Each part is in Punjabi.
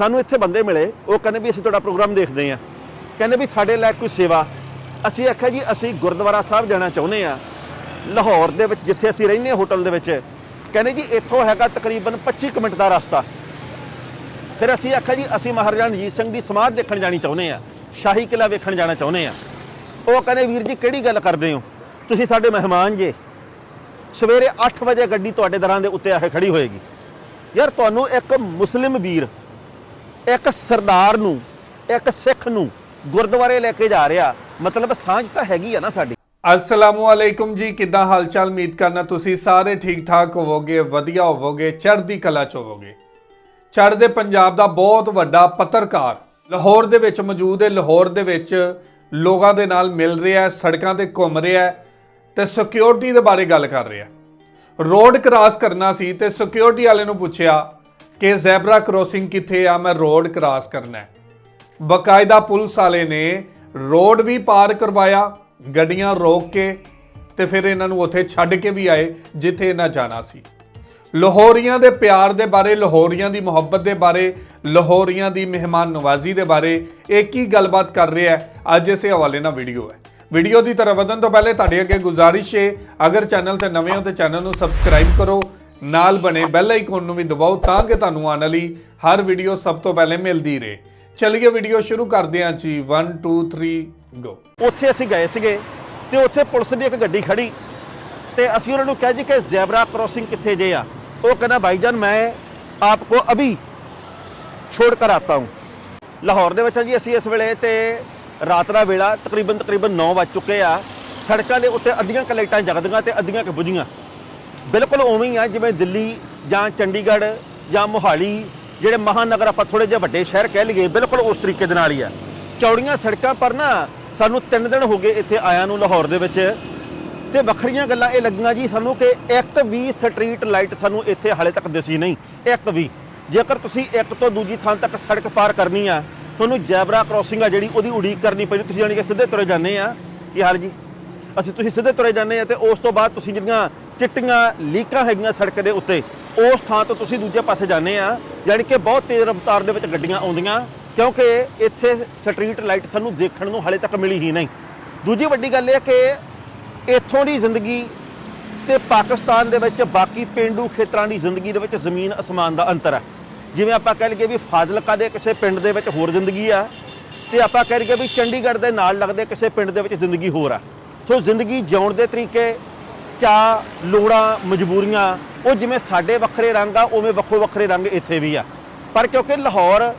ਸਾਨੂੰ ਇੱਥੇ ਬੰਦੇ ਮਿਲੇ, ਉਹ ਕਹਿੰਦੇ ਵੀ ਅਸੀਂ ਤੁਹਾਡਾ ਪ੍ਰੋਗਰਾਮ ਦੇਖਦੇ ਹਾਂ। ਕਹਿੰਦੇ ਵੀ ਸਾਡੇ ਲਈ ਕੋਈ ਸੇਵਾ। ਅਸੀਂ ਆਖਿਆ ਜੀ, ਅਸੀਂ ਗੁਰਦੁਆਰਾ ਸਾਹਿਬ ਜਾਣਾ ਚਾਹੁੰਦੇ ਹਾਂ। ਲਾਹੌਰ ਦੇ ਵਿੱਚ, ਜਿੱਥੇ ਅਸੀਂ ਰਹਿੰਦੇ ਹਾਂ ਹੋਟਲ ਦੇ ਵਿੱਚ, ਕਹਿੰਦੇ ਜੀ, ਇੱਥੋਂ ਹੈਗਾ ਤਕਰੀਬਨ 25 ਕੁ ਮਿੰਟ ਦਾ ਰਸਤਾ। ਫਿਰ ਅਸੀਂ ਆਖਿਆ ਜੀ, ਅਸੀਂ ਮਹਾਰਾਜਾ ਰਣਜੀਤ ਸਿੰਘ ਦੀ ਸਮਾਧ ਦੇਖਣ ਜਾਣੀ ਚਾਹੁੰਦੇ ਹਾਂ। ਸ਼ਾਹੀ ਕਿਲਾ ਵੇਖਣ ਜਾਣਾ ਚਾਹੁੰਦੇ ਹਾਂ। ਉਹ ਕਹਿੰਦੇ, ਵੀਰ ਜੀ, ਕਿਹੜੀ ਗੱਲ ਕਰਦੇ ਹੋ? ਤੁਸੀਂ ਸਾਡੇ ਮਹਿਮਾਨ ਜੇ। ਸਵੇਰੇ 8 ਵਜੇ ਗੱਡੀ ਤੁਹਾਡੇ ਦਰਾਂ ਦੇ ਉੱਤੇ ਆ ਕੇ ਖੜੀ ਹੋਏਗੀ। ਯਾਰ, ਤੁਹਾਨੂੰ ਇੱਕ ਮੁਸਲਿਮ ਵੀਰ ਇੱਕ ਸਰਦਾਰ ਨੂੰ, ਇੱਕ ਸਿੱਖ ਨੂੰ ਗੁਰਦੁਆਰੇ ਲੈ ਕੇ ਜਾ ਰਿਹਾ, ਮਤਲਬ ਸਾਂਝ ਤਾਂ ਹੈਗੀ ਆ ਨਾ ਸਾਡੀ। ਅਸਲਾਮੁਅਲੈਕੁਮ ਜੀ, ਕਿੱਦਾਂ ਹਾਲਚਾਲ ਉਮੀਦ ਕਰਨਾ ਤੁਸੀਂ ਸਾਰੇ ਠੀਕ ਠਾਕ ਹੋਵੋਗੇ, ਵਧੀਆ ਹੋਵੋਗੇ, ਚੜ੍ਹਦੀ ਕਲਾ ਚ ਹੋਵੋਗੇ। ਚੜ੍ਹਦੇ ਪੰਜਾਬ ਦਾ ਬਹੁਤ ਵੱਡਾ ਪੱਤਰਕਾਰ ਲਾਹੌਰ ਦੇ ਵਿੱਚ ਮੌਜੂਦ ਹੈ। ਲਾਹੌਰ ਦੇ ਵਿੱਚ ਲੋਕਾਂ ਦੇ ਨਾਲ ਮਿਲ ਰਿਹਾ ਹੈ, ਸੜਕਾਂ ਤੇ ਘੁੰਮ ਰਿਹਾ ਹੈ ਤੇ ਸਿਕਿਉਰਿਟੀ ਦੇ ਬਾਰੇ ਗੱਲ ਕਰ ਰਿਹਾ ਰੋਡ ਕ੍ਰਾਸ ਕਰਨਾ ਸੀ ਤੇ ਸਿਕਿਉਰਿਟੀ ਵਾਲੇ ਨੂੰ ਪੁੱਛਿਆ ਕਿ ਜ਼ੈਬਰਾ ਕ੍ਰੋਸਿੰਗ ਕਿੱਥੇ ਆ? ਮੈਂ ਰੋਡ ਕ੍ਰਾਸ ਕਰਨਾ ਹੈ। ਬਕਾਇਦਾ ਪੁਲਿਸ ਵਾਲੇ ਨੇ ਰੋਡ ਵੀ ਪਾਰ ਕਰਵਾਇਆ, ਗੱਡੀਆਂ ਰੋਕ ਕੇ ਤੇ ਫਿਰ ਇਹਨਾਂ ਨੂੰ ਉੱਥੇ ਛੱਡ ਕੇ ਵੀ ਆਏ, ਜਿੱਥੇ ਇਹਨਾਂ ਜਾਣਾ ਸੀ। ਲਾਹੌਰੀਆਂ ਦੇ ਪਿਆਰ ਦੇ ਬਾਰੇ, ਲਾਹੌਰੀਆਂ ਦੀ ਮੁਹੱਬਤ ਦੇ ਬਾਰੇ, ਲਾਹੌਰੀਆਂ ਦੀ ਮਹਿਮਾਨ ਨਵਾਜ਼ੀ ਦੇ ਬਾਰੇ ਇੱਕ ਹੀ ਗੱਲਬਾਤ ਕਰ ਰਿਹਾ ਹੈ? ਅੱਜ ਇਸੇ ਹਵਾਲੇ ਨਾਲ ਵੀਡੀਓ ਹੈ। ਵੀਡੀਓ ਦੀ ਤਰਫ ਵਧਣ ਤੋਂ ਪਹਿਲੇ ਤੁਹਾਡੇ ਅੱਗੇ ਗੁਜ਼ਾਰਿਸ਼ ਹੈ। ਅਗਰ ਚੈਨਲ ਤੇ ਨਵੇਂ ਹੋ ਤੇ ਚੈਨਲ ਨੂੰ ਸਬਸਕ੍ਰਾਈਬ ਕਰੋ ਨਾਲ ਬਣੇ ਬੈਲ ਆਈਕਨ ਨੂੰ ਵੀ ਦਬਾਓ ਤਾਂ ਕਿ ਤੁਹਾਨੂੰ ਆਉਣ ਵਾਲੀ ਹਰ ਵੀਡੀਓ ਸਭ ਤੋਂ ਪਹਿਲੇ ਮਿਲਦੀ ਰਹੇ। ਚਲਿਏ ਵੀਡੀਓ ਸ਼ੁਰੂ ਕਰਦੇ ਹਾਂ ਜੀ। 1 2 3 ਗੋ ਉੱਥੇ ਅਸੀਂ ਗਏ ਸੀਗੇ ਤੇ ਉੱਥੇ ਪੁਲਿਸ ਦੀ ਇੱਕ ਗੱਡੀ ਖੜੀ ਤੇ ਅਸੀਂ ਉਹਨਾਂ ਨੂੰ ਕਿਹਾ ਜੀ ਕਿ ਜ਼ੈਬਰਾ ਕ੍ਰੋਸਿੰਗ ਕਿੱਥੇ ਜੇ ਆ। ਉਹ ਕਹਿੰਦਾ ਭਾਈਜਾਨ ਮੈਂ ਆਪਕੋ ਅਭੀ ਛੋੜ ਕਰ ਆਤਾ ਹੂੰ। ਲਾਹੌਰ ਦੇ ਵਿੱਚ ਹਾਂ ਜੀ ਅਸੀਂ ਇਸ ਵੇਲੇ ਤੇ ਰਾਤ ਦਾ ਵੇਲਾ ਤਕਰੀਬਨ ਤਕਰੀਬਨ 9 ਵੱਜ ਚੁੱਕੇ ਆ। ਸੜਕਾਂ ਦੇ ਉੱਤੇ ਅੱਧੀਆਂ ਕੁ ਜਗਦੀਆਂ ਤੇ ਅੱਧੀਆਂ ਕੁ ਬੁਝੀਆਂ। ਬਿਲਕੁਲ ਉਵੇਂ ਹੀ ਆ, ਜਿਵੇਂ ਦਿੱਲੀ ਜਾਂ ਚੰਡੀਗੜ੍ਹ ਜਾਂ ਮੋਹਾਲੀ, ਜਿਹੜੇ ਮਹਾਨਗਰ ਆਪਾਂ ਥੋੜੇ ਜਿਹਾ ਵੱਡੇ ਸ਼ਹਿਰ ਕਹਿ ਲਈਏ, ਬਿਲਕੁਲ ਉਸ ਤਰੀਕੇ ਦੇ ਨਾਲ ਹੀ ਆ। ਚੌੜੀਆਂ ਸੜਕਾਂ ਪਰ ਨਾ ਸਾਨੂੰ 3 ਦਿਨ ਹੋ ਗਏ ਇੱਥੇ ਆਇਆਂ ਨੂੰ ਲਾਹੌਰ ਦੇ ਵਿੱਚ। ਤੇ ਵੱਖਰੀਆਂ ਗੱਲਾਂ ਇਹ ਲੱਗੀਆਂ ਜੀ ਸਾਨੂੰ ਕਿ ਇੱਕ ਵੀ ਸਟਰੀਟ ਲਾਈਟ ਸਾਨੂੰ ਇੱਥੇ ਹਾਲੇ ਤੱਕ ਦਿਸੀ ਨਹੀਂ। ਇੱਕ ਵੀ। ਜੇਕਰ ਤੁਸੀਂ ਇੱਕ ਤੋਂ ਦੂਜੀ ਥਾਂ ਤੱਕ ਸੜਕ ਪਾਰ ਕਰਨੀ ਆ, ਤੁਹਾਨੂੰ ਜੈਬਰਾ ਕ੍ਰੋਸਿੰਗ ਆ ਜਿਹੜੀ ਉਹਦੀ ਉਡੀਕ ਕਰਨੀ ਪੈਣੀ। ਤੁਸੀਂ ਜਾਣੀ ਕਿ ਸਿੱਧੇ ਤੁਰੇ ਜਾਂਦੇ ਆ। ਕੀ ਹਾਲ ਜੀ? ਅਸੀਂ ਤੁਸੀਂ ਸਿੱਧੇ ਤੁਰੇ ਜਾਂਦੇ ਆ ਤੇ ਉਸ ਤੋਂ ਬਾਅਦ ਤੁਸੀਂ ਜਿਹੜੀਆਂ ਚਿੱਟੀਆਂ ਲੀਕਾਂ ਹੈਗੀਆਂ ਸੜਕ ਦੇ ਉੱਤੇ। ਉਸ ਥਾਂ ਤੋਂ ਤੁਸੀਂ ਦੂਜੇ ਪਾਸੇ ਜਾਂਦੇ ਆ, ਯਾਨੀ ਕਿ ਬਹੁਤ ਤੇਜ਼ ਰਫ਼ਤਾਰ ਦੇ ਵਿੱਚ ਗੱਡੀਆਂ ਆਉਂਦੀਆਂ, ਕਿਉਂਕਿ ਇੱਥੇ ਸਟਰੀਟ ਲਾਈਟ ਸਾਨੂੰ ਦੇਖਣ ਨੂੰ ਹਾਲੇ ਤੱਕ ਮਿਲੀ ਹੀ ਨਹੀਂ। ਦੂਜੀ ਵੱਡੀ ਗੱਲ ਇਹ ਕਿ ਇੱਥੋਂ ਦੀ ਜ਼ਿੰਦਗੀ ਤੇ ਪਾਕਿਸਤਾਨ ਦੇ ਵਿੱਚ ਬਾਕੀ ਪਿੰਡੂ ਖੇਤਰਾਂ ਦੀ ਜ਼ਿੰਦਗੀ ਦੇ ਵਿੱਚ ਜ਼ਮੀਨ ਅਸਮਾਨ ਦਾ ਅੰਤਰ ਹੈ ਜਿਵੇਂ ਆਪਾਂ ਕਹਿ ਲਈਏ ਵੀ ਫਾਜ਼ਿਲਕਾ ਦੇ ਕਿਸੇ ਪਿੰਡ ਦੇ ਵਿੱਚ ਹੋਰ ਜ਼ਿੰਦਗੀ ਆ, ਤੇ ਆਪਾਂ ਕਹਿ ਲਈਏ ਵੀ ਚੰਡੀਗੜ੍ਹ ਦੇ ਨਾਲ ਲੱਗਦੇ ਕਿਸੇ ਪਿੰਡ ਦੇ ਵਿੱਚ ਜ਼ਿੰਦਗੀ ਹੋਰ ਆ। ਸੋ ਜ਼ਿੰਦਗੀ ਜਿਉਣ ਦੇ ਤਰੀਕੇ ਚਾ ਲੋੜਾਂ ਮਜਬੂਰੀਆਂ, ਉਹ ਜਿਵੇਂ ਸਾਡੇ ਵੱਖਰੇ ਰੰਗ ਆ, ਉਵੇਂ ਵੱਖੋ ਵੱਖਰੇ ਰੰਗ ਇੱਥੇ ਵੀ ਆ। ਪਰ ਕਿਉਂਕਿ ਲਾਹੌਰ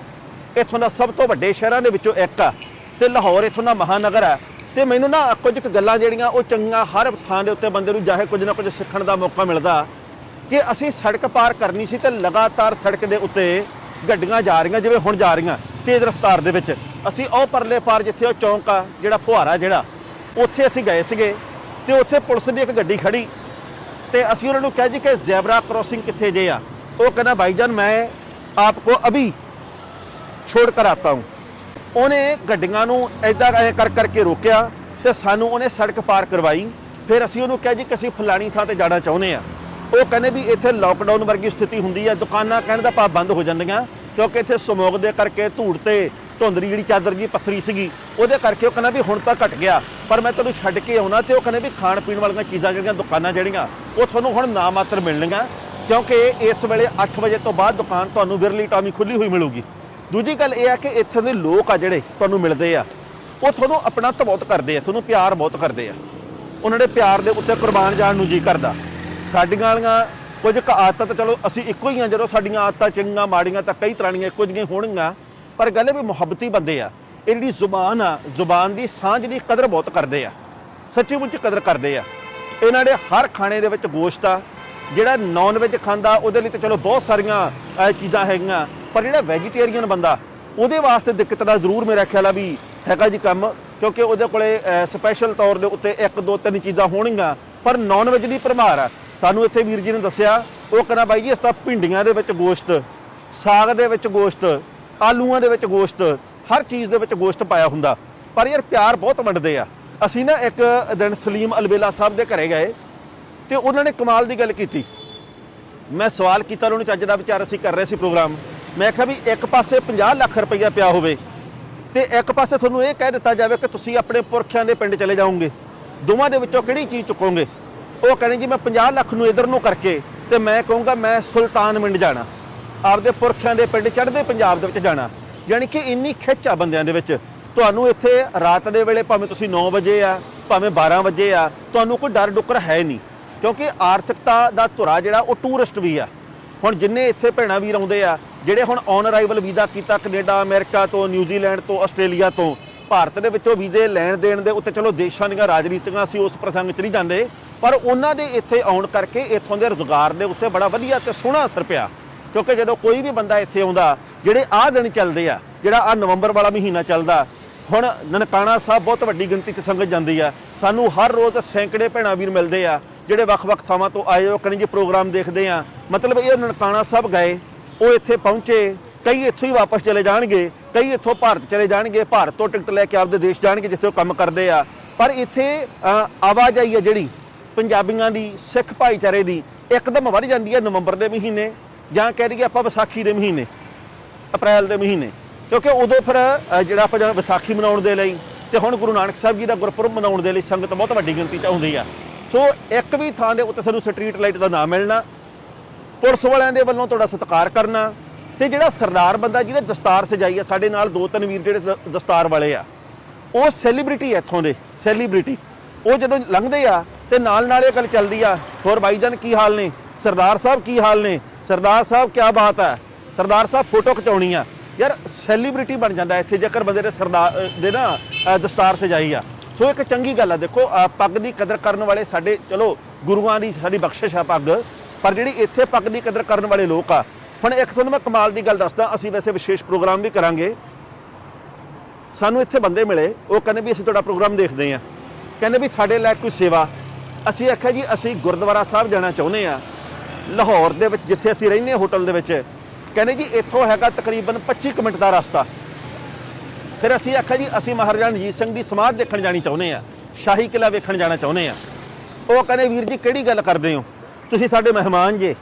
ਇੱਥੋਂ ਦਾ ਸਭ ਤੋਂ ਵੱਡੇ ਸ਼ਹਿਰਾਂ ਦੇ ਵਿੱਚੋਂ ਇੱਕ ਆ ਤੇ ਲਾਹੌਰ ਇੱਥੋਂ ਦਾ ਮਹਾਨਗਰ ਆ। ਤੇ ਮੈਨੂੰ ਨਾ ਕੁਝ ਕੁ ਗੱਲਾਂ ਜਿਹੜੀਆਂ, ਉਹ ਚੰਗੀਆਂ ਹਰ ਥਾਂ ਦੇ ਉੱਤੇ ਬੰਦੇ ਨੂੰ ਜਾਹੇ ਕੁਝ ਨਾ ਕੁਝ ਸਿੱਖਣ ਦਾ ਮੌਕਾ ਮਿਲਦਾ ਕਿ ਅਸੀਂ ਸੜਕ ਪਾਰ ਕਰਨੀ ਸੀ ਤੇ ਲਗਾਤਾਰ ਸੜਕ ਦੇ ਉੱਤੇ ਗੱਡੀਆਂ ਜਾ ਰਹੀਆਂ, ਜਿਵੇਂ ਹੁਣ ਜਾ ਰਹੀਆਂ, ਤੇਜ਼ ਰਫ਼ਤਾਰ ਦੇ ਵਿੱਚ। ਅਸੀਂ ਉਹ ਪਰਲੇ ਪਾਰ ਜਿੱਥੇ ਉਹ ਚੌਂਕ ਆ, ਜਿਹੜਾ ਫੁਹਾਰਾ ਜਿਹੜਾ, ਉੱਥੇ ਅਸੀਂ ਗਏ ਸੀਗੇ। ਤੇ ਉੱਥੇ ਪੁਲਿਸ ਦੀ ਇੱਕ ਗੱਡੀ ਖੜੀ ਤੇ ਅਸੀਂ ਉਹਨਾਂ ਨੂੰ ਕਿਹਾ ਜੀ ਕਿ ਜ਼ੈਬਰਾ ਕ੍ਰੋਸਿੰਗ ਕਿੱਥੇ ਜੇ ਆ? ਉਹ ਕਹਿੰਦਾ ਭਾਈਜਾਨ ਮੈਂ ਆਪਕੋ ਅਭੀ ਛੋੜ ਕਰ ਆਤਾ ਹੂੰ। ਉਹਨੇ ਗੱਡੀਆਂ ਨੂੰ ਐਦਾਂ ਐ ਕਰ ਕਰਕੇ ਰੋਕਿਆ ਤੇ ਸਾਨੂੰ ਉਹਨੇ ਸੜਕ ਪਾਰ ਕਰਵਾਈ। ਫਿਰ ਅਸੀਂ ਉਹਨੂੰ ਕਿਹਾ ਜੀ ਕਿ ਅਸੀਂ ਫਲਾਣੀ ਥਾਂ ਤੇ ਜਾਣਾ ਚਾਹੁੰਦੇ ਆ। ਉਹ ਕਹਿੰਦੇ ਵੀ ਇੱਥੇ ਲੋਕਡਾਊਨ ਵਰਗੀ ਸਥਿਤੀ ਹੁੰਦੀ ਹੈ ਦੁਕਾਨਾਂ ਕਹਿਣ ਦਾ ਭਾਵ ਬੰਦ ਹੋ ਜਾਂਦੀਆਂ ਕਿਉਂਕਿ ਇੱਥੇ ਸਮੋਗ ਦੇ ਕਰਕੇ ਧੂੜ ਤੇ ਧੁੰਦਰੀ ਜਿਹੜੀ ਚਾਦਰ ਜੀ ਪੱਥਰੀ ਸੀਗੀ, ਉਹਦੇ ਕਰਕੇ ਉਹ ਕਹਿੰਦਾ ਵੀ ਹੁਣ ਤਾਂ ਘਟ ਗਿਆ। ਪਰ ਮੈਂ ਤੈਨੂੰ ਛੱਡ ਕੇ ਆਉਣਾ ਤੇ ਉਹ ਕਹਿੰਦੇ ਵੀ ਖਾਣ ਪੀਣ ਵਾਲੀਆਂ ਚੀਜ਼ਾਂ ਜਿਹੜੀਆਂ ਦੁਕਾਨਾਂ ਜਿਹੜੀਆਂ, ਉਹ ਤੁਹਾਨੂੰ ਹੁਣ ਨਾ ਮਾਤਰ ਮਿਲਣਗੀਆਂ, ਕਿਉਂਕਿ ਇਸ ਵੇਲੇ 8 ਵਜੇ ਤੋਂ ਬਾਅਦ ਦੁਕਾਨ ਤੁਹਾਨੂੰ ਵਿਰਲੀ ਟਾਮੀ ਖੁੱਲੀ ਹੋਈ ਮਿਲੂਗੀ। ਦੂਜੀ ਗੱਲ ਇਹ ਆ ਕਿ ਇੱਥੇ ਦੇ ਲੋਕ ਆ ਜਿਹੜੇ ਤੁਹਾਨੂੰ ਮਿਲਦੇ ਆ, ਉਹ ਤੁਹਾਨੂੰ ਆਪਣਾ ਬਹੁਤ ਕਰਦੇ ਆ, ਤੁਹਾਨੂੰ ਪਿਆਰ ਬਹੁਤ ਕਰਦੇ ਆ। ਉਹਨਾਂ ਦੇ ਪਿਆਰ ਦੇ ਉੱਤੇ ਕੁਰਬਾਨ ਜਾਣ ਨੂੰ ਜੀ ਕਰਦਾ। ਸਾਡੀਆਂ ਵਾਲੀਆਂ ਕੁਝ ਕੁ ਆਦਤਾਂ ਤਾਂ ਚਲੋ ਅਸੀਂ ਇੱਕੋ ਹੀ ਆ, ਜਦੋਂ ਸਾਡੀਆਂ ਆਦਤਾਂ ਚੰਗੀਆਂ, ਮਾੜੀਆਂ ਤਾਂ ਕਈ ਤਰ੍ਹਾਂ ਦੀਆਂ ਇੱਕੋ ਜਿਹੀਆਂ ਹੋਣਗੀਆਂ ਪਰ ਗੱਲ ਇਹ ਵੀ ਮੁਹੱਬਤੀ ਬੰਦੇ ਆ, ਇਹ ਜਿਹੜੀ ਜ਼ੁਬਾਨ ਆ, ਜ਼ੁਬਾਨ ਦੀ ਸਾਂਝ ਦੀ ਕਦਰ ਬਹੁਤ ਕਰਦੇ ਆ, ਸੱਚੀ ਮੁੱਚ ਕਦਰ ਕਰਦੇ ਆ। ਇਹਨਾਂ ਦੇ ਹਰ ਖਾਣੇ ਦੇ ਵਿੱਚ ਗੋਸ਼ਤ ਆ, ਜਿਹੜਾ ਨਾਨ ਵੈਜ ਖਾਂਦਾ, ਉਹਦੇ ਲਈ ਤਾਂ ਚਲੋ ਬਹੁਤ ਸਾਰੀਆਂ ਚੀਜ਼ਾਂ ਹੈਗੀਆਂ, ਪਰ ਜਿਹੜਾ ਵੈਜੀਟੇਰੀਅਨ ਬੰਦਾ, ਉਹਦੇ ਵਾਸਤੇ ਦਿੱਕਤ ਦਾ ਜ਼ਰੂਰ ਮੇਰਾ ਖਿਆਲ ਆ ਵੀ ਹੈਗਾ ਜੀ ਕੰਮ, ਕਿਉਂਕਿ ਉਹਦੇ ਕੋਲੇ ਸਪੈਸ਼ਲ ਤੌਰ ਦੇ ਉੱਤੇ ਇੱਕ, ਦੋ, ਤਿੰਨ ਚੀਜ਼ਾਂ ਹੋਣਗੀਆਂ, ਪਰ ਨਾਨ ਵੈਜ ਦੀ ਭਰਮਾਰ ਆ। ਸਾਨੂੰ ਇੱਥੇ ਵੀਰ ਜੀ ਨੇ ਦੱਸਿਆ, ਉਹ ਕਹਿੰਦਾ ਬਾਈ ਜੀ ਇਸ ਤਾਂ ਭਿੰਡੀਆਂ ਦੇ ਵਿੱਚ ਗੋਸ਼ਤ, ਸਾਗ ਦੇ ਵਿੱਚ ਗੋਸ਼ਤ ਆਲੂਆਂ ਦੇ ਵਿੱਚ ਗੋਸ਼ਤ, ਹਰ ਚੀਜ਼ ਦੇ ਵਿੱਚ ਗੋਸ਼ਤ ਪਾਇਆ ਹੁੰਦਾ। ਪਰ ਯਾਰ ਪਿਆਰ ਬਹੁਤ ਵੰਡਦੇ ਆ। ਅਸੀਂ ਨਾ ਇੱਕ ਦਿਨ ਸਲੀਮ ਅਲਬੇਲਾ ਸਾਹਿਬ ਦੇ ਘਰੇ ਗਏ ਤੇ ਉਹਨਾਂ ਨੇ ਕਮਾਲ ਦੀ ਗੱਲ ਕੀਤੀ। ਮੈਂ ਸਵਾਲ ਕੀਤਾ ਉਹਨਾਂ ਨੂੰ ਚੱਜ ਦਾ ਵਿਚਾਰ ਅਸੀਂ ਕਰ ਰਹੇ ਸੀ ਪ੍ਰੋਗਰਾਮ। ਮੈਂ ਕਿਹਾ ਵੀ ਇੱਕ ਪਾਸੇ 50 ਲੱਖ ਰੁਪਈਆ ਪਿਆ ਹੋਵੇ ਤੇ ਇੱਕ ਪਾਸੇ ਤੁਹਾਨੂੰ ਇਹ ਕਹਿ ਦਿੱਤਾ ਜਾਵੇ ਕਿ ਤੁਸੀਂ ਆਪਣੇ ਪੁਰਖਿਆਂ ਦੇ ਪਿੰਡ ਚਲੇ ਜਾਓਗੇ। ਦੋਵਾਂ ਦੇ ਵਿੱਚੋਂ ਕਿਹੜੀ ਚੀਜ਼ ਚੁੱਕੋਗੇ? ਉਹ ਕਹਿੰਦੇ ਜੀ ਮੈਂ 50 ਲੱਖ ਨੂੰ ਇਧਰ ਨੂੰ ਕਰਕੇ ਤੇ ਮੈਂ ਕਹੂੰਗਾ ਮੈਂ ਸੁਲਤਾਨ ਮਿੰਡ ਜਾਣਾ। ਆਪਦੇ ਪੁਰਖਿਆਂ ਦੇ ਪਿੰਡ ਚੜ੍ਹਦੇ ਪੰਜਾਬ ਦੇ ਵਿੱਚ ਜਾਣਾ। ਯਾਨੀ ਕਿ ਇੰਨੀ ਖਿੱਚ ਆ ਬੰਦਿਆਂ ਦੇ ਵਿੱਚ। ਤੁਹਾਨੂੰ ਇੱਥੇ ਰਾਤ ਦੇ ਵੇਲੇ ਭਾਵੇਂ ਤੁਸੀਂ 9 ਵਜੇ ਆ, ਭਾਵੇਂ 12 ਵਜੇ ਆ, ਤੁਹਾਨੂੰ ਕੋਈ ਡਰ ਡੁੱਕਰ ਹੈ ਨਹੀਂ। ਕਿਉਂਕਿ ਆਰਥਿਕਤਾ ਦਾ ਧੁਰਾ ਜਿਹੜਾ ਉਹ ਟੂਰਿਸਟ ਵੀ ਆ। ਹੁਣ ਜਿੰਨੇ ਇੱਥੇ ਭੈਣਾਂ ਵੀਰ ਆਉਂਦੇ ਆ, ਜਿਹੜੇ ਹੁਣ ਔਨ ਅਰਾਈਵਲ ਵੀਜ਼ਾ ਕੀਤਾ ਕੈਨੇਡਾ, ਅਮਰੀਕਾ ਤੋਂ ਨਿਊਜ਼ੀਲੈਂਡ ਤੋਂ, ਆਸਟ੍ਰੇਲੀਆ ਤੋਂ, ਭਾਰਤ ਦੇ ਵਿੱਚੋਂ ਵੀਜ਼ੇ ਲੈਣ ਦੇਣ ਦੇ ਉੱਤੇ ਚਲੋ ਦੇਸ਼ਾਂ ਦੀਆਂ ਰਾਜਨੀਤੀਆਂ ਸੀ, ਉਸ ਪ੍ਰਸੰਗ 'ਚ ਨਹੀਂ ਜਾਂਦੇ। ਪਰ ਉਹਨਾਂ ਦੇ ਇੱਥੇ ਆਉਣ ਕਰਕੇ ਇੱਥੋਂ ਦੇ ਰੁਜ਼ਗਾਰ ਦੇ ਉੱਤੇ ਬੜਾ ਵਧੀਆ ਤੇ ਸੋਹਣਾ ਅਸਰ ਪਿਆ। ਕਿਉਂਕਿ ਜਦੋਂ ਕੋਈ ਵੀ ਬੰਦਾ ਇੱਥੇ ਆਉਂਦਾ, ਜਿਹੜੇ ਆਹ ਦਿਨ ਚੱਲਦੇ ਆ, ਜਿਹੜਾ ਆ ਨਵੰਬਰ ਵਾਲਾ ਮਹੀਨਾ ਚੱਲਦਾ, ਹੁਣ ਨਨਕਾਣਾ ਸਾਹਿਬ ਬਹੁਤ ਵੱਡੀ ਗਿਣਤੀ 'ਚ ਸੰਗਤ ਜਾਂਦੀ ਆ। ਸਾਨੂੰ ਹਰ ਰੋਜ਼ ਸੈਂਕੜੇ ਭੈਣਾਂ ਵੀਰ ਮਿਲਦੇ ਆ, ਜਿਹੜੇ ਵੱਖ-ਵੱਖ ਥਾਵਾਂ ਤੋਂ ਆਏ ਹੋ, ਕਣੀ ਜੀ ਪ੍ਰੋਗਰਾਮ ਦੇਖਦੇ ਆ। ਮਤਲਬ ਇਹ ਨਨਕਾਣਾ ਸਾਹਿਬ ਗਏ, ਉਹ ਇੱਥੇ ਪਹੁੰਚੇ, ਕਈ ਇੱਥੋਂ ਹੀ ਵਾਪਸ ਚਲੇ ਜਾਣਗੇ, ਕਈ ਇੱਥੋਂ ਭਾਰਤ ਚਲੇ ਜਾਣਗੇ, ਭਾਰਤ ਤੋਂ ਟਿਕਟ ਲੈ ਕੇ ਆਪਦੇ ਦੇਸ਼ ਜਾਣਗੇ, ਜਿੱਥੇ ਉਹ ਕੰਮ ਕਰਦੇ ਆ। ਪਰ ਇੱਥੇ ਆਵਾਜਾਈ ਆ ਜਿਹੜੀ, ਪੰਜਾਬੀਆਂ ਦੀ, ਸਿੱਖ ਭਾਈਚਾਰੇ ਦੀ, ਇੱਕਦਮ ਵੱਧ ਜਾਂਦੀ ਹੈ ਨਵੰਬਰ ਦੇ ਮਹੀਨੇ। ਜਾਂ ਕਹਿ ਦਈਏ ਆਪਾਂ ਵਿਸਾਖੀ ਦੇ ਮਹੀਨੇ, ਅਪ੍ਰੈਲ ਦੇ ਮਹੀਨੇ, ਕਿਉਂਕਿ ਉਦੋਂ ਫਿਰ ਜਿਹੜਾ ਆਪਾਂ ਜਦੋਂ ਵਿਸਾਖੀ ਮਨਾਉਣ ਦੇ ਲਈ ਤੇ ਹੁਣ ਗੁਰੂ ਨਾਨਕ ਸਾਹਿਬ ਜੀ ਦਾ ਗੁਰਪੁਰਬ ਮਨਾਉਣ ਦੇ ਲਈ ਸੰਗਤ ਬਹੁਤ ਵੱਡੀ ਗਿਣਤੀ 'ਚ ਆਉਂਦੀ ਆ। ਸੋ ਇੱਕ ਵੀ ਥਾਂ ਦੇ ਉੱਤੇ ਸਾਨੂੰ ਸਟਰੀਟ ਲਾਈਟ ਦਾ ਨਾਮ ਮਿਲਣਾ, ਪੁਲਿਸ ਵਾਲਿਆਂ ਦੇ ਵੱਲੋਂ ਤੁਹਾਡਾ ਸਤਿਕਾਰ ਕਰਨਾ, ਤੇ ਜਿਹੜਾ ਸਰਦਾਰ ਬੰਦਾ ਜਿਹਨੇ ਦਸਤਾਰ ਸਜਾਈ ਆ, ਸਾਡੇ ਨਾਲ ਦੋ ਤਿੰਨ ਵੀਰ ਜਿਹੜੇ ਦ- ਦਸਤਾਰ ਵਾਲੇ ਆ, ਉਹ ਸੈਲੀਬ੍ਰਿਟੀ ਇੱਥੋਂ ਦੇ, ਸੈਲੀਬ੍ਰਿਟੀ। ਉਹ ਜਦੋਂ ਲੰਘਦੇ ਆ ਤੇ ਨਾਲ ਨਾਲ ਇਹ ਗੱਲ ਚੱਲਦੀ ਆ, ਹੋਰ ਬਾਈਜਾਨ ਕੀ ਹਾਲ ਨੇ? ਸਰਦਾਰ ਸਾਹਿਬ ਕੀ ਹਾਲ ਨੇ? ਸਰਦਾਰ ਸਾਹਿਬ ਕੀ ਬਾਤ ਹੈ। ਸਰਦਾਰ ਸਾਹਿਬ ਫੋਟੋ ਖਿਚਾਉਣੀ ਆ। ਯਾਰ ਸੈਲੀਬ੍ਰਿਟੀ ਬਣ ਜਾਂਦਾ ਇੱਥੇ ਜੇਕਰ ਬੰਦੇ ਦੇ ਸਰਦਾਰ ਦੇ ਨਾ ਅ, ਦਸਤਾਰ ਸਜਾਈ ਆ। ਸੋ ਇੱਕ ਚੰਗੀ ਗੱਲ ਆ ਦੇਖੋ ਪੱਗ ਦੀ ਕਦਰ ਕਰਨ ਵਾਲੇ ਸਾਡੇ ਚਲੋ ਗੁਰੂਆਂ ਦੀ ਸਾਡੀ ਬਖਸ਼ਿਸ਼ ਆ ਪੱਗ ਪਰ ਜਿਹੜੀ ਇੱਥੇ ਪੱਗ ਦੀ ਕਦਰ ਕਰਨ ਵਾਲੇ ਲੋਕ ਆ ਹੁਣ ਇੱਕ ਤੁਹਾਨੂੰ ਮੈਂ ਕਮਾਲ ਦੀ ਗੱਲ ਦੱਸਦਾ ਅਸੀਂ ਵੈਸੇ ਵਿਸ਼ੇਸ਼ ਪ੍ਰੋਗਰਾਮ ਵੀ ਕਰਾਂਗੇ। ਸਾਨੂੰ ਇੱਥੇ ਬੰਦੇ ਮਿਲੇ ਉਹ ਕਹਿੰਦੇ ਵੀ ਅਸੀਂ ਤੁਹਾਡਾ ਪ੍ਰੋਗਰਾਮ ਦੇਖਦੇ ਆ। ਕਹਿੰਦੇ ਵੀ ਸਾਡੇ ਲਈ ਕੋਈ ਸੇਵਾ। ਅਸੀਂ ਆਖਿਆ ਜੀ ਅਸੀਂ ਗੁਰਦੁਆਰਾ ਸਾਹਿਬ ਜਾਣਾ ਚਾਹੁੰਦੇ ਆ। ਲਾਹੌਰ ਦੇ ਵਿੱਚ ਜਿੱਥੇ ਅਸੀਂ ਰਹਿੰਦੇ ਹਾਂ ਹੋਟਲ ਦੇ ਵਿੱਚ, ਕਹਿੰਦੇ ਜੀ ਇੱਥੋਂ ਹੈਗਾ ਤਕਰੀਬਨ 25 ਕੁ ਮਿੰਟ ਦਾ ਰਸਤਾ। ਫਿਰ ਅਸੀਂ ਆਖਿਆ ਜੀ, ਅਸੀਂ ਮਹਾਰਾਜਾ ਰਣਜੀਤ ਸਿੰਘ ਦੀ ਸਮਾਧ ਦੇਖਣ ਜਾਣੀ ਚਾਹੁੰਦੇ ਆ ਸ਼ਾਹੀ ਕਿਲਾ ਵੇਖਣ ਜਾਣਾ ਚਾਹੁੰਦੇ ਆ ਉਹ ਕਹਿੰਦੇ, ਵੀਰ ਜੀ, ਕਿਹੜੀ ਗੱਲ ਕਰਦੇ ਹੋ? ਤੁਸੀਂ ਸਾਡੇ ਮਹਿਮਾਨ ਜੇ।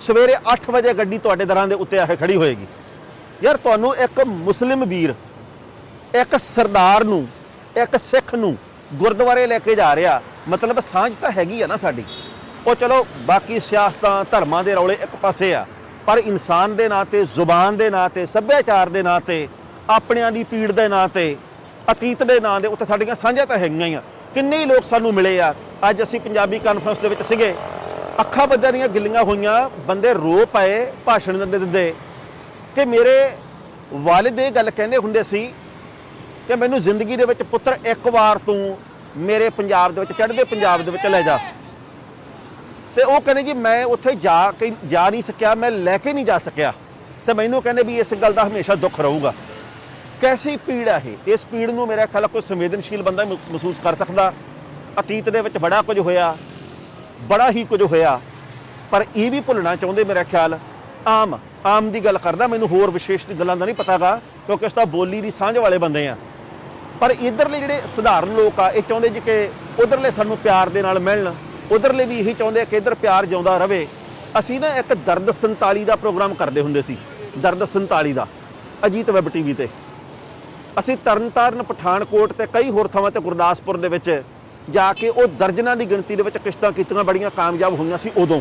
ਸਵੇਰੇ 8 ਵਜੇ ਗੱਡੀ ਤੁਹਾਡੇ ਦਰਾਂ ਦੇ ਉੱਤੇ ਆ ਕੇ ਖੜੀ ਹੋਏਗੀ। ਯਾਰ, ਤੁਹਾਨੂੰ ਇੱਕ ਮੁਸਲਿਮ ਵੀਰ, ਇੱਕ ਸਰਦਾਰ ਨੂੰ, ਇੱਕ ਸਿੱਖ ਨੂੰ ਗੁਰਦੁਆਰੇ ਲੈ ਕੇ ਜਾ ਰਿਹਾ। ਮਤਲਬ ਸਾਂਝ ਤਾਂ ਹੈਗੀ ਆ ਨਾ ਸਾਡੀ। ਉਹ ਚਲੋ, ਬਾਕੀ ਸਿਆਸਤਾਂ ਧਰਮਾਂ ਦੇ ਰੌਲੇ ਇੱਕ ਪਾਸੇ ਆ, ਪਰ ਇਨਸਾਨ ਦੇ ਨਾਂ ਤੇ, ਜ਼ੁਬਾਨ ਦੇ ਨਾਂ ਤੇ, ਸੱਭਿਆਚਾਰ ਦੇ ਨਾਂ ਤੇ, ਆਪਣਿਆਂ ਦੀ ਪੀੜ ਦੇ ਨਾਂ ਤੇ, ਅਤੀਤ ਦੇ ਨਾਂ ਦੇ ਉੱਤੇ ਸਾਡੀਆਂ ਸਾਂਝਾਂ ਤਾਂ ਹੈਗੀਆਂ ਹੀ ਆ। ਕਿੰਨੇ ਹੀ ਲੋਕ ਸਾਨੂੰ ਮਿਲੇ ਆ, ਅੱਜ ਅਸੀਂ ਪੰਜਾਬੀ ਕਾਨਫਰੰਸ ਦੇ ਵਿੱਚ ਸੀਗੇ। ਅੱਖਾਂ ਬੱਦਾਂ ਦੀਆਂ ਗਿੱਲੀਆਂ ਹੋਈਆਂ, ਬੰਦੇ ਰੋ ਪਏ, ਭਾਸ਼ਣ ਦਿੰਦੇ ਦਿੰਦੇ। ਕਿ ਮੇਰੇ ਵਾਲਿਦ ਇਹ ਗੱਲ ਕਹਿੰਦੇ ਹੁੰਦੇ ਸੀ ਕਿ ਮੈਨੂੰ ਜ਼ਿੰਦਗੀ ਦੇ ਵਿੱਚ ਪੁੱਤਰ ਇੱਕ ਵਾਰ ਤੂੰ ਮੇਰੇ ਪੰਜਾਬ ਦੇ ਵਿੱਚ, ਚੜ੍ਹਦੇ ਪੰਜਾਬ ਦੇ ਵਿੱਚ ਲੈ ਜਾ। ਤੇ ਉਹ ਕਹਿੰਦੇ ਜੀ, ਮੈਂ ਉੱਥੇ ਜਾ ਕੇ ਜਾ ਨਹੀਂ ਸਕਿਆ, ਮੈਂ ਲੈ ਕੇ ਨਹੀਂ ਜਾ ਸਕਿਆ। ਤੇ ਮੈਨੂੰ ਕਹਿੰਦੇ ਵੀ ਇਸ ਗੱਲ ਦਾ ਹਮੇਸ਼ਾ ਦੁੱਖ ਰਹੂਗਾ। ਕੈਸੀ ਪੀੜ ਹੈ ਇਹ? ਇਸ ਪੀੜ ਨੂੰ ਮੇਰਾ ਖਿਆਲ ਕੋਈ ਸੰਵੇਦਨਸ਼ੀਲ ਬੰਦਾ ਮਹਿਸੂਸ ਕਰ ਸਕਦਾ। ਅਤੀਤ ਦੇ ਵਿੱਚ ਬੜਾ ਕੁਝ ਹੋਇਆ, ਬੜਾ ਹੀ ਕੁਝ ਹੋਇਆ। ਪਰ ਇਹ ਵੀ ਭੁੱਲਣਾ ਚਾਹੁੰਦੇ ਮੇਰਾ ਖਿਆਲ। ਆਮ ਆਮ ਦੀ ਗੱਲ ਕਰਦਾ, ਮੈਨੂੰ ਹੋਰ ਵਿਸ਼ੇਸ਼ ਗੱਲਾਂ ਦਾ ਨਹੀਂ ਪਤਾਗਾ, ਕਿਉਂਕਿ ਇਸ ਤਾਂ ਬੋਲੀ ਦੀ ਸਾਂਝ ਵਾਲੇ ਬੰਦੇ ਆ। ਪਰ ਇਧਰਲੇ ਜਿਹੜੇ ਸਧਾਰਨ ਲੋਕ ਆ, ਇਹ ਚਾਹੁੰਦੇ ਜੀ ਕਿ ਉਧਰਲੇ ਸਾਨੂੰ ਪਿਆਰ ਦੇ ਨਾਲ ਮਿਲਣ। ਉਧਰਲੇ ਵੀ ਇਹੀ ਚਾਹੁੰਦੇ ਕਿ ਇਧਰ ਪਿਆਰ ਜਿਉਂਦਾ ਰਵੇ। ਅਸੀਂ ਨਾ ਇੱਕ ਦਰਦ 47 ਦਾ ਪ੍ਰੋਗਰਾਮ ਕਰਦੇ ਹੁੰਦੇ ਸੀ, ਦਰਦ 47 ਦਾ, ਅਜੀਤ ਵੈਬ ਟੀਵੀ ਤੇ। ਅਸੀਂ ਤਰਨਤਾਰਨ, ਪਠਾਨਕੋਟ ਤੇ ਕਈ ਹੋਰ ਥਾਵਾਂ ਤੇ ਗੁਰਦਾਸਪੁਰ ਦੇ ਵਿੱਚ ਜਾ ਕੇ ਉਹ ਦਰਜਨਾਂ ਦੀ ਗਿਣਤੀ ਦੇ ਵਿੱਚ ਕਿਸ਼ਤਾਂ ਕੀਤੀਆਂ, ਬੜੀਆਂ ਕਾਮਯਾਬ ਹੋਈਆਂ ਸੀ ਉਦੋਂ।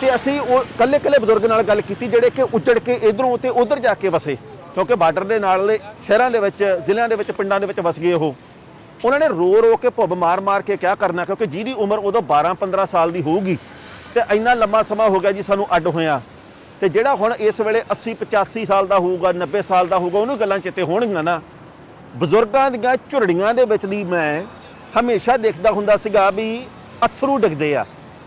ਤੇ ਅਸੀਂ ਉਹ ਕੱਲੇ ਕੱਲੇ ਬਜ਼ੁਰਗ ਨਾਲ ਗੱਲ ਕੀਤੀ, ਜਿਹੜੇ ਕਿ ਉੱਜੜ ਕੇ ਇਧਰੋਂ ਤੇ ਉਧਰ ਜਾ ਕੇ ਵਸੇ, ਕਿਉਂਕਿ ਬਾਰਡਰ ਦੇ ਨਾਲ ਦੇ ਸ਼ਹਿਰਾਂ ਦੇ ਵਿੱਚ, ਜ਼ਿਲ੍ਹਿਆਂ ਦੇ ਵਿੱਚ, ਪਿੰਡਾਂ ਦੇ ਵਿੱਚ ਵਸ ਗਏ ਉਹ। ਉਹਨਾਂ ਨੇ ਰੋ ਰੋ ਕੇ ਭੁੱਬ ਮਾਰ ਮਾਰ ਕੇ ਕਿਆ ਕਰਨਾ, ਕਿਉਂਕਿ ਜਿਹਦੀ ਉਮਰ ਉਦੋਂ 12 15 ਸਾਲ ਦੀ ਹੋਊਗੀ, ਤੇ ਇੰਨਾ ਲੰਮਾ ਸਮਾਂ ਹੋ ਗਿਆ ਜੀ ਸਾਨੂੰ ਅੱਡ ਹੋਇਆ। ਤੇ ਜਿਹੜਾ ਹੁਣ ਇਸ ਵੇਲੇ 80 85 ਸਾਲ ਦਾ ਹੋਊਗਾ 90 ਸਾਲ ਦਾ ਹੋਊਗਾ, ਉਹਨੂੰ ਗੱਲਾਂ ਚੇਤੇ ਹੋਣਗੀਆਂ ਨਾ। ਬਜ਼ੁਰਗਾਂ ਦੀਆਂ ਝੁਰੜੀਆਂ ਦੇ ਵਿੱਚ ਦੀ ਮੈਂ ਹਮੇਸ਼ਾ ਦੇਖਦਾ ਹੁੰਦਾ ਸੀਗਾ ਵੀ ਅਥਰੂ ਡਿੱਗਦੇ ਆ।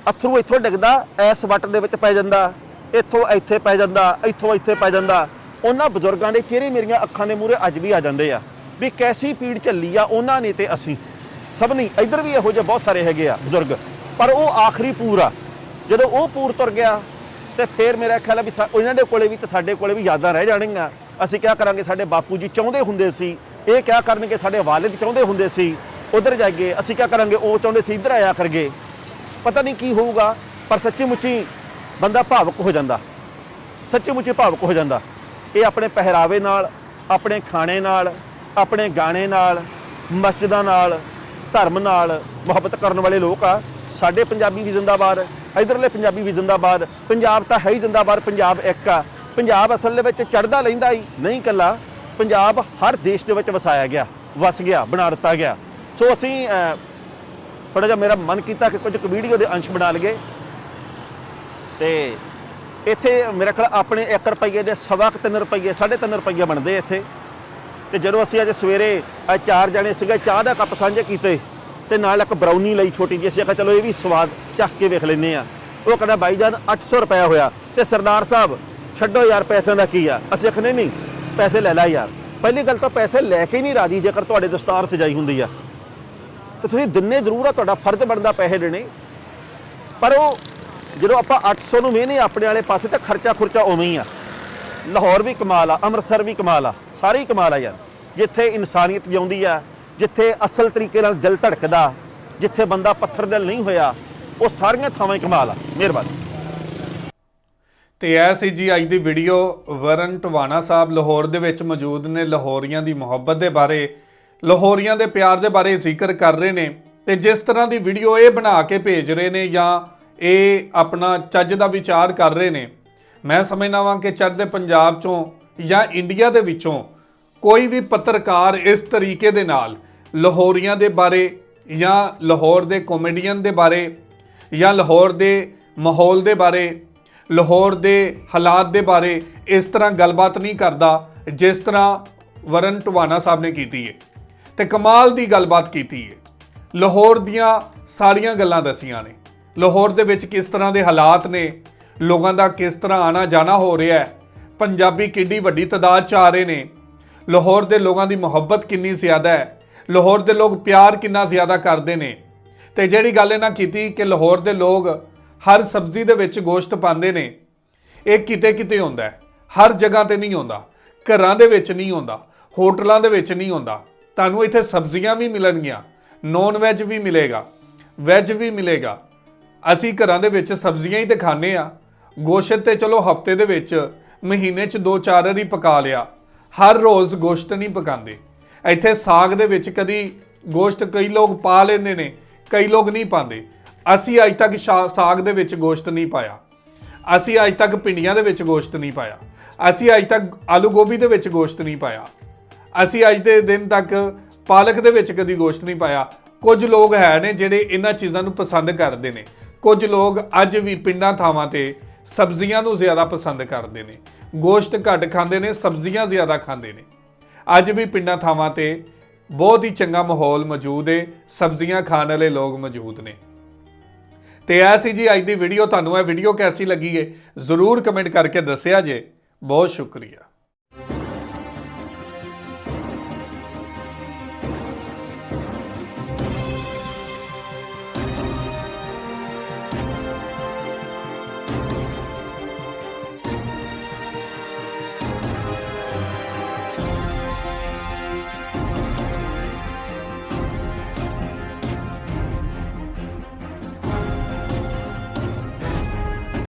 ਅਥਰੂ ਇੱਥੋਂ ਡਿੱਗਦਾ, ਐਸ ਵੱਟ ਦੇ ਵਿੱਚ ਪੈ ਜਾਂਦਾ, ਇੱਥੋਂ ਇੱਥੇ ਪੈ ਜਾਂਦਾ, ਇੱਥੋਂ ਇੱਥੇ ਪੈ ਜਾਂਦਾ। ਉਹਨਾਂ ਬਜ਼ੁਰਗਾਂ ਦੇ ਚਿਹਰੇ ਮੇਰੀਆਂ ਅੱਖਾਂ ਦੇ ਮੂਹਰੇ ਅੱਜ ਵੀ ਆ ਜਾਂਦੇ ਆ। ਵੀ ਕੈਸੀ ਪੀੜ ਝੱਲੀ ਆ, ਉਹਨਾਂ ਨੇ ਤੇ ਅਸੀਂ। ਸਭ ਨਹੀਂ, ਇੱਧਰ ਵੀ ਇਹੋ ਜਿਹੇ ਬਹੁਤ ਸਾਰੇ ਹੈਗੇ ਆ ਬਜ਼ੁਰਗ। ਪਰ ਉਹ ਆਖਰੀ ਪੂਰ ਆ। ਜਦੋਂ ਉਹ ਪੂਰ ਤੁਰ ਗਿਆ, ਤੇ ਫਿਰ ਮੇਰਾ ਖਿਆਲ ਆ ਵੀ ਸਾ- ਉਹਨਾਂ ਦੇ ਕੋਲੇ ਵੀ ਤੇ ਸਾਡੇ ਕੋਲੇ ਵੀ ਯਾਦਾਂ ਰਹਿ ਜਾਣਗੀਆਂ। ਅਸੀਂ ਕਿਆ ਕਰਾਂਗੇ, ਸਾਡੇ ਬਾਪੂ ਜੀ ਚਾਹੁੰਦੇ ਹੁੰਦੇ ਸੀ, ਇਹ ਕਿਆ ਕਰਨਗੇ, ਸਾਡੇ ਵਾਲਿਦ ਚਾਹੁੰਦੇ ਹੁੰਦੇ ਸੀ, ਉਧਰ ਜਾਈਏ। ਅਸੀਂ ਕਿਆ ਕਰਾਂਗੇ, ਉਹ ਚਾਹੁੰਦੇ ਸੀ, ਇੱਧਰ ਆਇਆ ਕਰਗੇ। ਪਤਾ ਨਹੀਂ ਕੀ ਹੋਊਗਾ, ਪਰ ਸੱਚੀ ਮੁੱਚੀ ਬੰਦਾ ਭਾਵੁਕ ਹੋ ਜਾਂਦਾ। ਸੱਚੀ ਮੁੱਚੀ ਭਾਵੁਕ ਹੋ ਜਾਂਦਾ। ਇਹ ਆਪਣੇ ਪਹਿਰਾਵੇ ਨਾਲ, ਆਪਣੇ ਖਾਣੇ ਨਾਲ ਆਪਣੇ ਗਾਣੇ ਨਾਲ, ਮਸਜਿਦਾਂ ਨਾਲ, ਧਰਮ ਨਾਲ ਮੁਹੱਬਤ ਕਰਨ ਵਾਲੇ ਲੋਕ ਆ। ਸਾਡੇ ਪੰਜਾਬੀ ਵੀ ਜ਼ਿੰਦਾਬਾਦ, ਇਧਰਲੇ ਪੰਜਾਬੀ ਵੀ ਜ਼ਿੰਦਾਬਾਦ, ਪੰਜਾਬ ਤਾਂ ਹੈ ਹੀ ਜ਼ਿੰਦਾਬਾਦ, ਪੰਜਾਬ ਇੱਕ ਆ। ਪੰਜਾਬ ਅਸਲ ਦੇ ਵਿੱਚ ਚੜਦਾ ਲੈਂਦਾ ਹੀ ਨਹੀਂ ਕੱਲਾ ਪੰਜਾਬ ਹਰ ਦੇਸ਼ ਦੇ ਵਿੱਚ ਵਸਾਇਆ ਗਿਆ, ਵਸ ਗਿਆ, ਬਣਾ ਦਿੱਤਾ ਗਿਆ। ਸੋ ਅਸੀਂ ਥੋੜਾ ਜਿਹਾ ਮੇਰਾ ਮਨ ਕੀਤਾ ਕਿ ਕੁਝ ਕੁ ਵੀਡੀਓ ਦੇ ਅੰਸ਼ ਬਣਾ ਲਈਏ। ਤੇ ਇੱਥੇ ਮੇਰੇ ਖਿਆਲ ਆਪਣੇ 1 ਰੁਪਏ ਦੇ ਸਵਾ ਕੁ ਤਿੰਨ ਰੁਪਏ 3.5 ਰੁਪਏ ਬਣਦੇ ਇੱਥੇ। ਤੇ ਜਦੋਂ ਅਸੀਂ ਅੱਜ ਸਵੇਰੇ ਅ, ਚਾਰ ਜਣੇ ਸੀਗੇ ਚਾਹ ਦਾ ਕੱਪ ਸਾਂਝੇ ਕੀਤੇ ਤੇ ਨਾਲ ਇੱਕ ਬਰਾਊਨੀ ਲਈ ਛੋਟੀ ਜਿਹੀ ਅਸੀਂ ਕਿਹਾ ਚਲੋ ਇਹ ਵੀ ਸਵਾਦ ਚੱਖ ਕੇ ਵੇਖ ਲੈਨੇ ਆ ਉਹ ਕਹਿੰਦਾ ਬਾਈ ਜਾਨ 800 ਰੁਪਇਆ ਹੋਇਆ ਤੇ ਸਰਦਾਰ ਸਾਹਿਬ ਛੱਡੋ ਯਾਰ ਪੈਸਿਆਂ ਦਾ ਕੀ ਆ? ਅਸੀਂ ਆਖਨੇ ਨਹੀਂ ਪੈਸੇ ਲੈ ਲੈ ਯਾਰ। ਪਹਿਲੀ ਗੱਲ ਤਾਂ ਪੈਸੇ ਲੈ ਕੇ ਨਹੀਂ ਰਾਜੀ ਜੇਕਰ ਤੁਹਾਡੇ ਦਸਤਾਰ ਸਜਾਈ ਹੁੰਦੀ ਆ। ਤੇ ਤੁਸੀਂ ਦਿਨੇ ਜ਼ਰੂਰ ਆ ਤੁਹਾਡਾ ਫਰਜ਼ ਬਣਦਾ ਪੈਸੇ ਦੇਣੇ। ਪਰ ਉਹ ਜਦੋਂ ਆਪਾਂ 800 ਨੂੰ ਵੇਹਨੇ ਆਪਣੇ ਵਾਲੇ ਪਾਸੇ ਤਾਂ ਖਰਚਾ ਖੁਰਚਾ ਉਵੇਂ ਹੀ ਆ। ਲਾਹੌਰ ਵੀ ਕਮਾਲ ਆ ਅੰਮ੍ਰਿਤਸਰ ਵੀ ਕਮਾਲ ਆ। ਸਾਰੇ ਹੀ ਕਮਾਲ ਆ ਯਾਰ। ਜਿੱਥੇ ਇਨਸਾਨੀਅਤ ਜਿਉਂਦੀ ਆ, ਜਿੱਥੇ ਅਸਲ ਤਰੀਕੇ ਨਾਲ ਦਿਲ ਧੜਕਦਾ, ਜਿੱਥੇ ਬੰਦਾ ਪੱਥਰ ਦਿਲ ਨਹੀਂ ਹੋਇਆ, ਉਹ ਸਾਰੀਆਂ ਥਾਵਾਂ ਹੀ ਕਮਾਲ ਆ। ਮਿਹਰਬਾਨੀ। ਤੇ ਇਹ ਸੀ ਜੀ ਅੱਜ ਦੀ ਵੀਡੀਓ। ਵਰਨ ਟਵਾਣਾ ਸਾਹਿਬ ਲਾਹੌਰ ਦੇ ਵਿੱਚ ਮੌਜੂਦ ਨੇ। ਲਾਹੌਰੀਆਂ ਦੀ ਮੁਹੱਬਤ ਦੇ ਬਾਰੇ, ਲਾਹੌਰੀਆਂ ਦੇ ਪਿਆਰ ਦੇ ਬਾਰੇ ਜ਼ਿਕਰ ਕਰ ਰਹੇ ਨੇ। ਤੇ ਜਿਸ ਤਰ੍ਹਾਂ ਦੀ ਵੀਡੀਓ ਇਹ ਬਣਾ ਕੇ ਭੇਜ ਰਹੇ ਨੇ ਜਾਂ ਇਹ ਆਪਣਾ ਚੱਜ ਦਾ ਵਿਚਾਰ ਕਰ ਰਹੇ ਨੇ, ਮੈਂ ਸਮਝਦਾ ਵਾਂ ਕਿ ਚੱਜ ਦੇ ਪੰਜਾਬ ਚੋਂ ਜਾਂ ਇੰਡੀਆ ਦੇ ਵਿੱਚੋਂ ਕੋਈ ਵੀ ਪੱਤਰਕਾਰ ਇਸ ਤਰੀਕੇ ਦੇ ਨਾਲ ਲਾਹੌਰੀਆਂ ਦੇ ਬਾਰੇ ਜਾਂ ਲਾਹੌਰ ਦੇ ਕਾਮੇਡੀਅਨ ਦੇ ਬਾਰੇ ਜਾਂ ਲਾਹੌਰ ਦੇ ਮਾਹੌਲ ਦੇ ਬਾਰੇ, ਲਾਹੌਰ ਦੇ ਹਾਲਾਤ ਦੇ ਬਾਰੇ ਇਸ ਤਰ੍ਹਾਂ ਗੱਲਬਾਤ ਨਹੀਂ ਕਰਦਾ ਜਿਸ ਤਰ੍ਹਾਂ ਵਰਨ ਟਵਾਣਾ ਸਾਹਿਬ ਨੇ ਕੀਤੀ ਹੈ ਤੇ ਕਮਾਲ ਦੀ ਗੱਲਬਾਤ ਕੀਤੀ ਹੈ ਲਾਹੌਰ ਦੀਆਂ ਸਾਰੀਆਂ ਗੱਲਾਂ ਦਸੀਆਂ ਨੇ। ਲਾਹੌਰ ਦੇ ਵਿੱਚ ਕਿਸ ਤਰ੍ਹਾਂ ਦੇ ਹਾਲਾਤ ਨੇ, ਲੋਕਾਂ ਦਾ ਕਿਸ ਤਰ੍ਹਾਂ ਆਣਾ ਜਾਣਾ ਹੋ ਰਿਹਾ ਹੈ ਪੰਜਾਬੀ ਕਿੰਨੀ ਵੱਡੀ ਤਾਦਾਦ ਚ ਆ ਰਹੇ ਨੇ। ਲਾਹੌਰ ਦੇ ਲੋਕਾਂ ਦੀ ਮੁਹੱਬਤ ਕਿੰਨੀ ਜ਼ਿਆਦਾ ਹੈ। ਲਾਹੌਰ ਦੇ ਲੋਕ ਪਿਆਰ ਕਿੰਨਾ ਜ਼ਿਆਦਾ ਕਰਦੇ ਨੇ। ਤੇ ਜਿਹੜੀ ਗੱਲ ਇਹਨਾਂ ਕੀਤੀ ਕਿ ਲਾਹੌਰ ਦੇ ਲੋਕ ਹਰ ਸਬਜ਼ੀ ਦੇ ਵਿੱਚ ਗੋਸ਼ਤ ਪਾਉਂਦੇ ਨੇ, ਇਹ ਕਿਤੇ ਕਿਤੇ ਹੁੰਦਾ ਹੈ। ਹਰ ਜਗ੍ਹਾ ਤੇ ਨਹੀਂ ਹੁੰਦਾ। ਘਰਾਂ ਦੇ ਵਿੱਚ ਨਹੀਂ ਹੁੰਦਾ। ਹੋਟਲਾਂ ਦੇ ਵਿੱਚ ਨਹੀਂ ਹੁੰਦਾ। ਤੁਹਾਨੂੰ ਇੱਥੇ ਸਬਜ਼ੀਆਂ ਵੀ ਮਿਲਣਗੀਆਂ। ਨੌਨ ਵੈਜ ਵੀ ਮਿਲੇਗਾ। ਵੈਜ ਵੀ ਮਿਲੇਗਾ। ਅਸੀਂ ਘਰਾਂ ਦੇ ਵਿੱਚ ਸਬਜ਼ੀਆਂ ਹੀ ਤੇ ਖਾਂਦੇ ਆ ਗੋਸ਼ਤ ਤੇ ਚਲੋ ਹਫ਼ਤੇ ਦੇ ਵਿੱਚ ਮਹੀਨੇ 'ਚ ਦੋ ਚਾਰ ਵਾਰੀ ਪਕਾ ਲਿਆ। ਹਰ ਰੋਜ਼ ਗੋਸ਼ਤ ਨਹੀਂ ਪਕਾਉਂਦੇ। ਇੱਥੇ ਸਾਗ ਦੇ ਵਿੱਚ ਕਦੀ ਗੋਸ਼ਤ ਕਈ ਲੋਕ ਪਾ ਲੈਂਦੇ ਨੇ, ਕਈ ਲੋਕ ਨਹੀਂ ਪਾਉਂਦੇ। ਅਸੀਂ ਅੱਜ ਤੱਕ ਸ਼ਾ- ਸਾਗ ਦੇ ਵਿੱਚ ਗੋਸ਼ਤ ਨਹੀਂ ਪਾਇਆ। ਅਸੀਂ ਅੱਜ ਤੱਕ ਪਿੰਡੀਆਂ ਦੇ ਵਿੱਚ ਗੋਸ਼ਤ ਨਹੀਂ ਪਾਇਆ। ਅਸੀਂ ਅੱਜ ਤੱਕ ਆਲੂ ਗੋਭੀ ਦੇ ਵਿੱਚ ਗੋਸ਼ਤ ਨਹੀਂ ਪਾਇਆ। ਅਸੀਂ ਅੱਜ ਦੇ ਦਿਨ ਤੱਕ ਪਾਲਕ ਦੇ ਵਿੱਚ ਕਦੀ ਗੋਸ਼ਤ ਨਹੀਂ ਪਾਇਆ। ਕੁਝ ਲੋਕ ਹੈ ਨੇ ਜਿਹੜੇ ਇਹਨਾਂ ਚੀਜ਼ਾਂ ਨੂੰ ਪਸੰਦ ਕਰਦੇ ਨੇ। ਕੁਝ ਲੋਕ ਅੱਜ ਵੀ ਪਿੰਡਾਂ ਥਾਵਾਂ ਤੇ ਸਬਜ਼ੀਆਂ ਨੂੰ ਜ਼ਿਆਦਾ ਪਸੰਦ ਕਰਦੇ ਨੇ। ਗੋਸ਼ਤ ਘੱਟ ਖਾਂਦੇ ਨੇ, ਸਬਜ਼ੀਆਂ ਜ਼ਿਆਦਾ ਖਾਂਦੇ ਨੇ। ਅੱਜ ਵੀ ਪਿੰਡਾਂ ਥਾਵਾਂ ਤੇ ਬਹੁਤ ਹੀ ਚੰਗਾ ਮਾਹੌਲ ਮੌਜੂਦ ਹੈ ਸਬਜ਼ੀਆਂ ਖਾਣ ਵਾਲੇ ਲੋਕ ਮੌਜੂਦ ਨੇ। ਤੇ ਐ ਸੀ ਜੀ ਅੱਜ ਦੀ ਵੀਡੀਓ ਤੁਹਾਨੂੰ ਇਹ ਵੀਡੀਓ ਕੈਸੀ ਲੱਗੀ ਹੈ ਜ਼ਰੂਰ ਕਮੈਂਟ ਕਰਕੇ ਦੱਸਿਆ ਜੇ। ਬਹੁਤ ਸ਼ੁਕਰੀਆ।